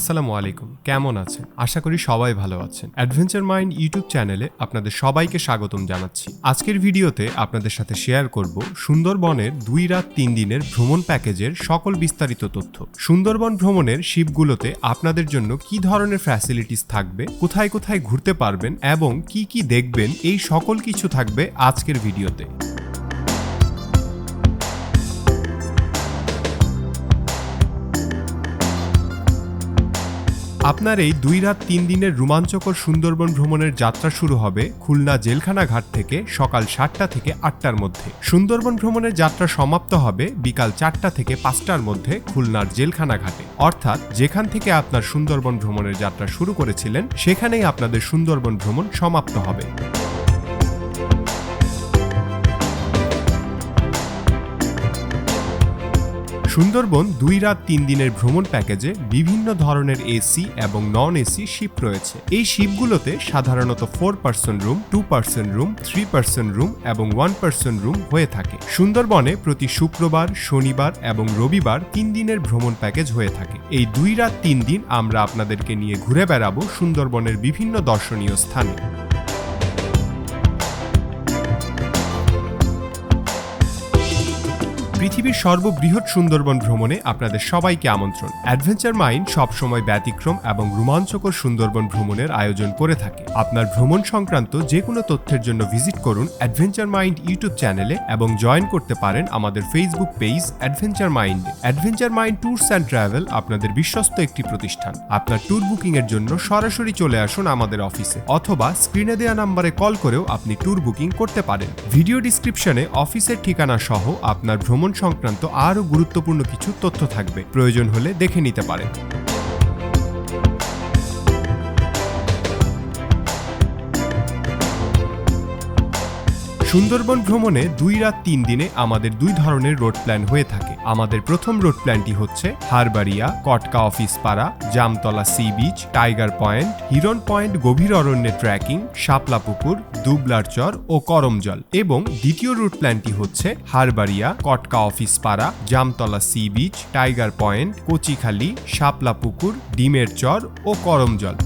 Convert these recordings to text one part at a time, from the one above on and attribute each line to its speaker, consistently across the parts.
Speaker 1: আসসালামু আলাইকুম। কেমন আছেন? আশা করি সবাই ভালো আছেন। অ্যাডভেঞ্চার মাইন্ড ইউটিউব চ্যানেলে আপনাদের সবাইকে স্বাগতম জানাচ্ছি। আজকের ভিডিওতে আপনাদের সাথে শেয়ার করব সুন্দরবনের দুই রাত তিন দিনের ভ্রমণ প্যাকেজের সকল বিস্তারিত তথ্য। সুন্দরবন ভ্রমণের শিপগুলোতে আপনাদের জন্য কি ধরনের ফ্যাসিলিটিস থাকবে, কোথায় কোথায় ঘুরতে পারবেন এবং কি কি দেখবেন, এই সকল কিছু থাকবে আজকের ভিডিওতে। আপনার এই দুই রাত তিন দিনের রোমাঞ্চকর সুন্দরবন ভ্রমণের যাত্রা শুরু হবে খুলনা জেলখানা ঘাট থেকে সকাল সাতটা থেকে আটটার মধ্যে। সুন্দরবন ভ্রমণের যাত্রা সমাপ্ত হবে বিকাল চারটা থেকে পাঁচটার মধ্যে খুলনার জেলখানা ঘাটে। অর্থাৎ যেখান থেকে আপনার সুন্দরবন ভ্রমণের যাত্রা শুরু করেছিলেন, সেখানেই আপনাদের সুন্দরবন ভ্রমণ সমাপ্ত হবে। সুন্দরবন দুই রাত তিন দিনের ভ্রমণ প্যাকেজে বিভিন্ন ধরনের এসি এবং নন এসি শিপ রয়েছে। এই শিপগুলোতে সাধারণত four person room two person room three person room এবং ওয়ান পার্সন রুম হয়ে থাকে। সুন্দরবনে প্রতি শুক্রবার, শনিবার এবং রবিবার তিন দিনের ভ্রমণ প্যাকেজ হয়ে থাকে। এই দুই রাত তিন দিন আমরা আপনাদেরকে নিয়ে ঘুরে বেড়াবো সুন্দরবনের বিভিন্ন দর্শনীয় স্থানে। পৃথিবীর সর্ববৃহৎ সুন্দরবন ভ্রমণে আপনাদের সবাইকে আমন্ত্রণ। অ্যাডভেঞ্চার মাইন্ড সবসময় ব্যতিক্রম এবং রোমাঞ্চকর সুন্দরবন ভ্রমণের আয়োজন করে থাকে। আপনার ভ্রমণ সংক্রান্ত যে কোনো তথ্যের জন্য ভিজিট করুন অ্যাডভেঞ্চার মাইন্ড ইউটিউব চ্যানেলে এবং জয়েন করতে পারেন আমাদের Facebook page adventure mind adventure mind tours and travel আপনাদের বিশ্বস্ত একটি প্রতিষ্ঠান। আপনার ট্যুর বুকিং এর জন্য সরাসরি চলে আসুন আমাদের অফিসে অথবা স্ক্রিনে দেওয়া নাম্বারে কল করেও আপনি ট্যুর বুকিং করতে পারেন। ভিডিও ডিসক্রিপশনে অফিসের ঠিকানা সহ আপনার ভ্রমণ সংক্রান্ত আরও গুরুত্বপূর্ণ কিছু তথ্য থাকবে। প্রয়োজন হলে দেখে নিতে পারেন। সুন্দরবন ভ্রমণে দুই রাত তিন দিনে আমাদের দুই ধরনের রোড প্ল্যান হয়ে থাকে। আমাদের প্রথম রোড প্ল্যানটি হচ্ছে হারবাড়িয়া কটকা অফিস পাড়া, Jamtala sea beach, tiger point heron point গভীর অরণ্যে ট্রেকিং শাপলা পুকুর দুবলার চর ও করমজল। এবং দ্বিতীয় রুট প্ল্যানটি হচ্ছে হারবাড়িয়া কটকা অফিস পাড়া, Jamtala sea beach, tiger point, Kochikhali শাপলা পুকুর ডিমের চর ও করমজল।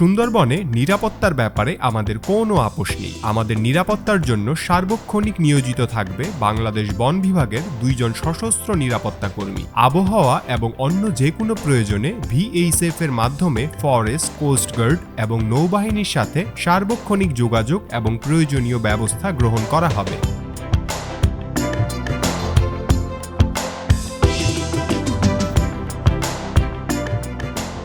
Speaker 1: সুন্দরবনে নিরাপত্তার ব্যাপারে আমাদের কোনো আপোষ নেই। আমাদের নিরাপত্তার জন্য সার্বক্ষণিক নিয়োজিত থাকবে বাংলাদেশ বন বিভাগের দুইজন সশস্ত্র নিরাপত্তা কর্মী। আবহাওয়া এবং অন্য যে কোনো প্রয়োজনে ভিএইচএফ এর মাধ্যমে ফরেস্ট কোস্টগার্ড এবং নৌবাহিনীর সাথে সার্বক্ষণিক যোগাযোগ এবং প্রয়োজনীয় ব্যবস্থা গ্রহণ করা হবে।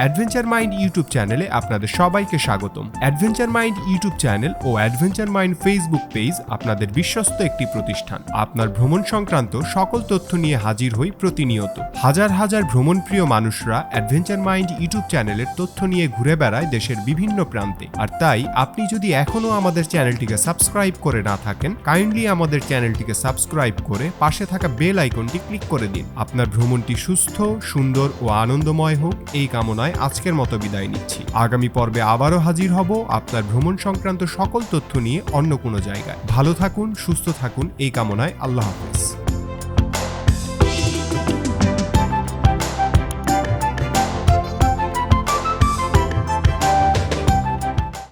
Speaker 1: অ্যাডভেঞ্চার মাইন্ড ইউটিউব চ্যানেলে আপনাদের সবাইকে স্বাগতম। অ্যাডভেঞ্চার মাইন্ড ইউটিউব চ্যানেল ও অ্যাডভেঞ্চার মাইন্ড ফেসবুক পেজ আপনাদের বিশ্বস্ত একটি প্রতিষ্ঠান। আপনার ভ্রমণ সংক্রান্ত সকল তথ্য নিয়ে হাজির হই প্রতিনিয়ত। হাজার হাজার ভ্রমণপ্রিয় মানুষরা অ্যাডভেঞ্চার মাইন্ড ইউটিউব চ্যানেলের তথ্য নিয়ে ঘুরে বেড়ায় দেশের বিভিন্ন প্রান্তে। আর তাই, আপনি যদি এখনও আমাদের চ্যানেলটিকে সাবস্ক্রাইব করে না থাকেন, কাইন্ডলি আমাদের চ্যানেলটিকে সাবস্ক্রাইব করে পাশে থাকা বেল আইকনটি ক্লিক করে দিন। আপনার ভ্রমণটি সুস্থ, সুন্দর ও আনন্দময় হোক, এই কামনায় আজকের মতো বিদায় নিচ্ছি। আগামী পর্বে আবারও হাজির হব আপনার ভ্রমণ সংক্রান্ত সকল তথ্য নিয়ে অন্য কোনো জায়গায়। ভালো থাকুন, সুস্থ থাকুন, এই কামনায় আল্লাহ হাফেজ।